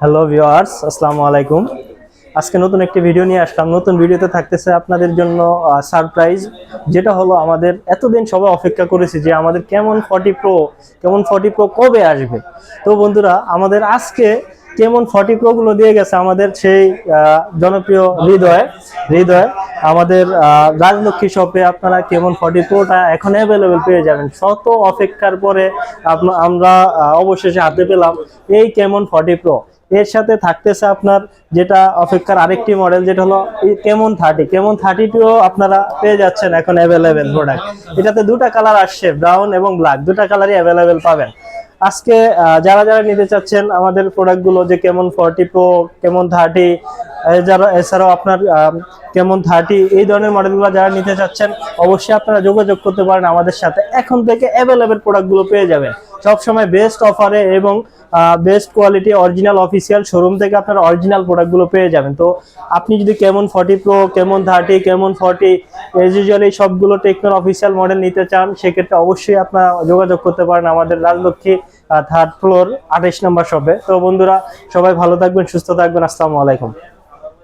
Hello viewers, আসসালামু আলাইকুম। আজকে নতুন একটি ভিডিও নিয়ে আসলাম। নতুন ভিডিওতে থাকতেছে আপনাদের জন্য সারপ্রাইজ যেটা হলো আমাদের এতদিন সবাই অপেক্ষা করেছি যে আমাদের Camon forty pro, Camon forty pro কবে আসবে। তো বন্ধুরা, আমাদের আজকে কেমন ফর্টি প্রোগুলো দিয়ে গেছে আমাদের সেই জনপ্রিয় হৃদয় হৃদয়, আমাদের রাজলক্ষ্মী শপে আপনারা কেমন ফর্টি প্রোটা এখন অ্যাভেলেবেল পেয়ে যাবেন। শত অপেক্ষার পরে আমরা অবশেষে হাতে পেলাম এই কেমন ফর্টি প্রো। এর সাথে থাকতেছে আপনার যেটা অপেক্ষার আরেকটি মডেল যেটা হলো কেমন থার্টি কেমন থার্টি টুও আপনারা পেয়ে যাচ্ছেন এখন অ্যাভেলেবেল প্রোডাক্ট এটাতে দুটা কালার আসছে ব্রাউন এবং ব্ল্যাক দুটা কালারই অ্যাভেলেবেল পাবেন। আজকে যারা যারা নিতে চাচ্ছেন আমাদের প্রোডাক্টগুলো যে কেমন ফর্টি প্রো কেমন থার্টি যারা এছাড়াও আপনার কেমন থার্টি এই ধরনের মডেলগুলো যারা নিতে চাচ্ছেন, অবশ্যই আপনারা যোগাযোগ করতে পারেন আমাদের সাথে। এখন থেকে অ্যাভেলেবেল প্রোডাক্টগুলো পেয়ে যাবেন। সবসময় বেস্ট অফারে এবং best quality original official showroom থেকে আপনার অরিজিনাল প্রোডাক্টগুলো পেয়ে যাবেন। তো আপনি যদি Camon forty pro Camon thirty Camon forty as usual এই সবগুলো টেকনোর অফিসিয়াল মডেল নিতে চান, সেক্ষেত্রে অবশ্যই আপনারা যোগাযোগ করতে পারেন আমাদের রাজলক্ষ্মী থার্ড ফ্লোর আঠাইশ নম্বর শপে তো বন্ধুরা, সবাই ভালো থাকবেন, সুস্থ থাকবেন, আসসালামু আলাইকুম।